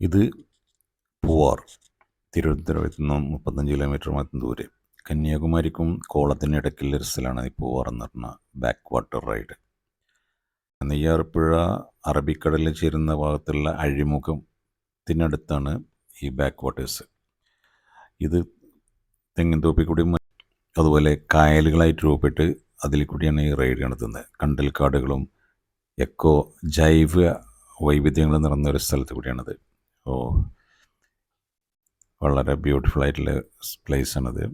ഇത് പൂവാർ തിരുവനന്തപുരത്ത് നിന്ന് മുപ്പത്തഞ്ച് കിലോമീറ്റർ മാത്രം ദൂരെ. കന്യാകുമാരിക്കും കോളത്തിനും ഇടയ്ക്കുള്ള ഒരു സ്ഥലമാണ് ഈ പൂവാർ എന്ന് പറഞ്ഞ ബാക്ക് വാട്ടർ റൈഡ് നെയ്യാർപ്പുഴ അറബിക്കടലിൽ ചേരുന്ന ഭാഗത്തുള്ള അഴിമുഖത്തിനടുത്താണ് ഈ ബാക്ക് വാട്ടേഴ്സ് ഇത് തെങ്ങിൻ തോപ്പിൽ കൂടി അതുപോലെ കായലുകളായിട്ട് രൂപപ്പെട്ട് അതിൽ കൂടിയാണ് ഈ റൈഡ് നടത്തുന്നത് കണ്ടൽക്കാടുകളും എക്കോ ജൈവ വൈവിധ്യങ്ങൾ നിറഞ്ഞ ഒരു സ്ഥലത്ത് കൂടിയാണത്. ഓ വളരെ ബ്യൂട്ടിഫുൾ ആയിട്ടുള്ള പ്ലേസ് ആണത്.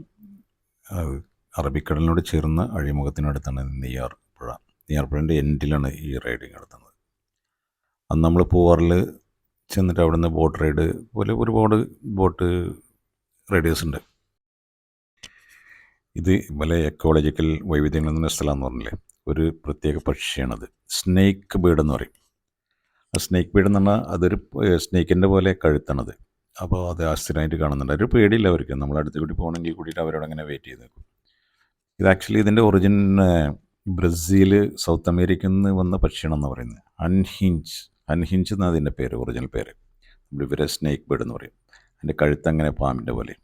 അറബിക്കടലിനോട് ചേർന്ന് അഴിമുഖത്തിനടുത്താണ് നെയ്യാർ പുഴ. നെയ്യാർപ്പുഴന്റെ എൻഡിലാണ് ഈ റൈഡിങ് നടത്തുന്നത്. അന്ന് നമ്മൾ പൂവാറിൽ ചെന്നിട്ട് അവിടുന്ന് ബോട്ട് റൈഡ് പോലെ ഒരുപാട് ബോട്ട് റൈഡേഴ്സ് ഉണ്ട്. ഇത് പല എക്കോളജിക്കൽ വൈവിധ്യങ്ങൾ നിന്ന സ്ഥലമെന്ന് പറഞ്ഞില്ലേ? ഒരു പ്രത്യേക പക്ഷിയാണത്. സ്നേക്ക് ബേഡ് എന്ന് പറയും. സ്നേക്ക് പീഡ് എന്ന് പറഞ്ഞാൽ അതൊരു സ്നേക്കിന്റെ പോലെ കഴുത്തണത്. അപ്പോൾ അത് ആശ്ചര്യമായിട്ട് കാണുന്നുണ്ട്. ഒരു പേടിയില്ല അവർക്ക് നമ്മൾ അടുത്ത് കൂടി പോകണമെങ്കിൽ കൂടിയിട്ട് അവരോട് അങ്ങനെ വെയിറ്റ് ചെയ്ത് നിൽക്കും. ഇത് ആക്ച്വലി ഇതിന്റെ ഒറിജിൻ ബ്രസീൽ സൗത്ത് അമേരിക്കയിൽ നിന്ന് വന്ന പക്ഷിയാണെന്ന് പറയുന്നത്. അൺഹിഞ്ച് അൺഹിഞ്ച് എന്നാണ് അതിന്റെ പേര് ഒറിജിനൽ പേര്. നമ്മൾ ഇവരെ സ്നേക്ക് ബേഡ് എന്ന് പറയും. അതിന്റെ കഴുത്ത് അങ്ങനെ പാമ്പിന്റെ പോലെ.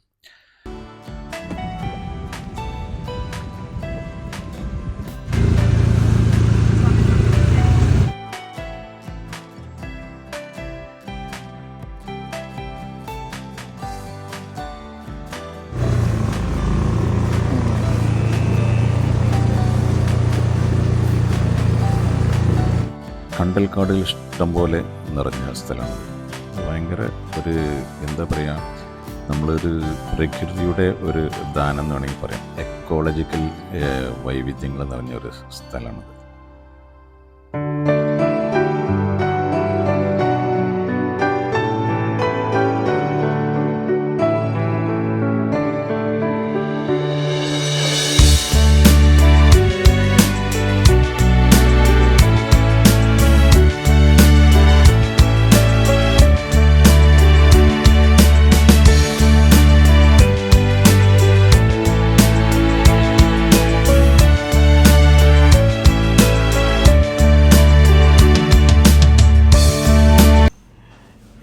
കണ്ടൽക്കാട് ഇഷ്ടം പോലെ നിറഞ്ഞ സ്ഥലമാണ്. ഭയങ്കര ഒരു എന്താ പറയുക നമ്മളൊരു പ്രകൃതിയുടെ ഒരു ദാനം എന്ന് വേണമെങ്കിൽ പറയാം. എക്കോളജിക്കൽ വൈവിധ്യങ്ങൾ നിറഞ്ഞ ഒരു സ്ഥലമാണത്.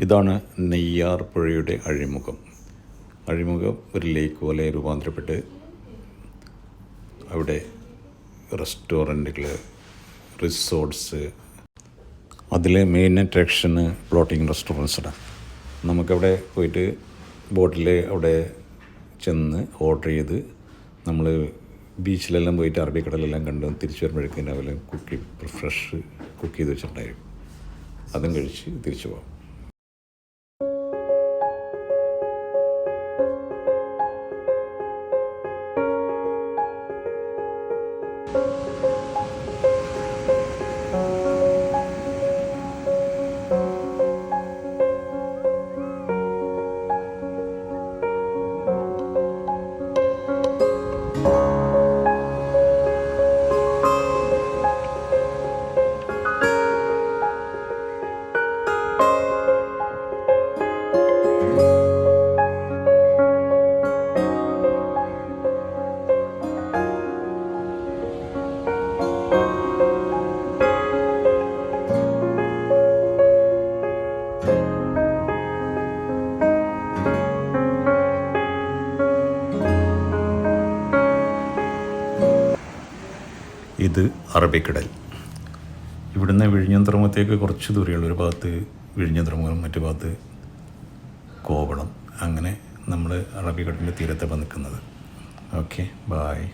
ഇതാണ് നെയ്യാർ പുഴയുടെ അഴിമുഖം. അഴിമുഖം ഒരു ലേക്ക് പോലെ രൂപാന്തരപ്പെട്ട് അവിടെ റെസ്റ്റോറന്റുകൾ റിസോർട്ട്സ് അതിൽ മെയിൻ അട്രാക്ഷന് ഫ്ലോട്ടിംഗ് റെസ്റ്റോറന്റ്സാണ് നമുക്കവിടെ പോയിട്ട് ബോട്ടിൽ അവിടെ ചെന്ന് ഓർഡർ ചെയ്ത് നമ്മൾ ബീച്ചിലെല്ലാം പോയിട്ട് അറബിക്കടലെല്ലാം കണ്ട് തിരിച്ചു വരുമ്പോഴേക്കും അവരെ കുക്ക് ഫ്രഷ് കുക്ക് ചെയ്ത് വെച്ചിട്ടുണ്ടായിരിക്കും. അതും കഴിച്ച് തിരിച്ചു പോകാം ഇത് അറബിക്കടൽ. ഇവിടുന്ന് വിഴിഞ്ഞം തുറമുഖത്തേക്ക് കുറച്ച് ദൂരെയുള്ള ഒരു ഭാഗത്ത് തുറമുഖം മറ്റു ഭാഗത്ത് കോവളം. അങ്ങനെ നമ്മൾ അറബിക്കടലിന്റെ തീരത്താണ് നിൽക്കുന്നത്. Okay bye